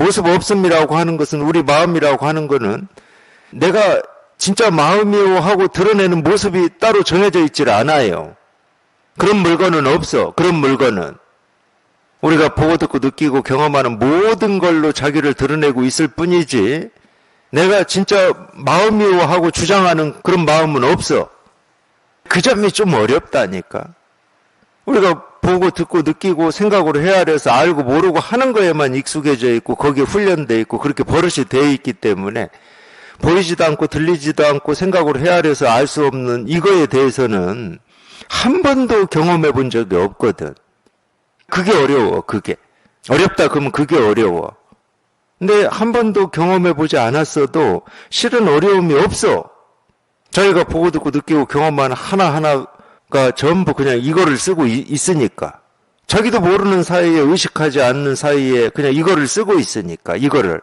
모습 없음이라고 하는 것은 우리 마음이라고 하는 거는 내가 진짜 마음이요 하고 드러내는 모습이 따로 정해져 있질 않아요. 그런 물건은 없어. 그런 물건은. 우리가 보고 듣고 느끼고 경험하는 모든 걸로 자기를 드러내고 있을 뿐이지 내가 진짜 마음이요 하고 주장하는 그런 마음은 없어. 그 점이 좀 어렵다니까. 우리가 보고 듣고 느끼고 생각으로 헤아려서 알고 모르고 하는 거에만 익숙해져 있고 거기에 훈련돼 있고 그렇게 버릇이 돼 있기 때문에 보이지도 않고 들리지도 않고 생각으로 헤아려서 알 수 없는 이거에 대해서는 한 번도 경험해 본 적이 없거든. 그게 어려워, 그게. 어렵다 그러면 그게 어려워. 근데 한 번도 경험해 보지 않았어도 실은 어려움이 없어. 저희가 보고 듣고 느끼고 경험한 하나하나 가 전부 그냥 이거를 쓰고 이- 있으니까. 자기도 모르는 사이에 의식하지 않는 사이에 그냥 이거를 쓰고 있으니까, 이거를.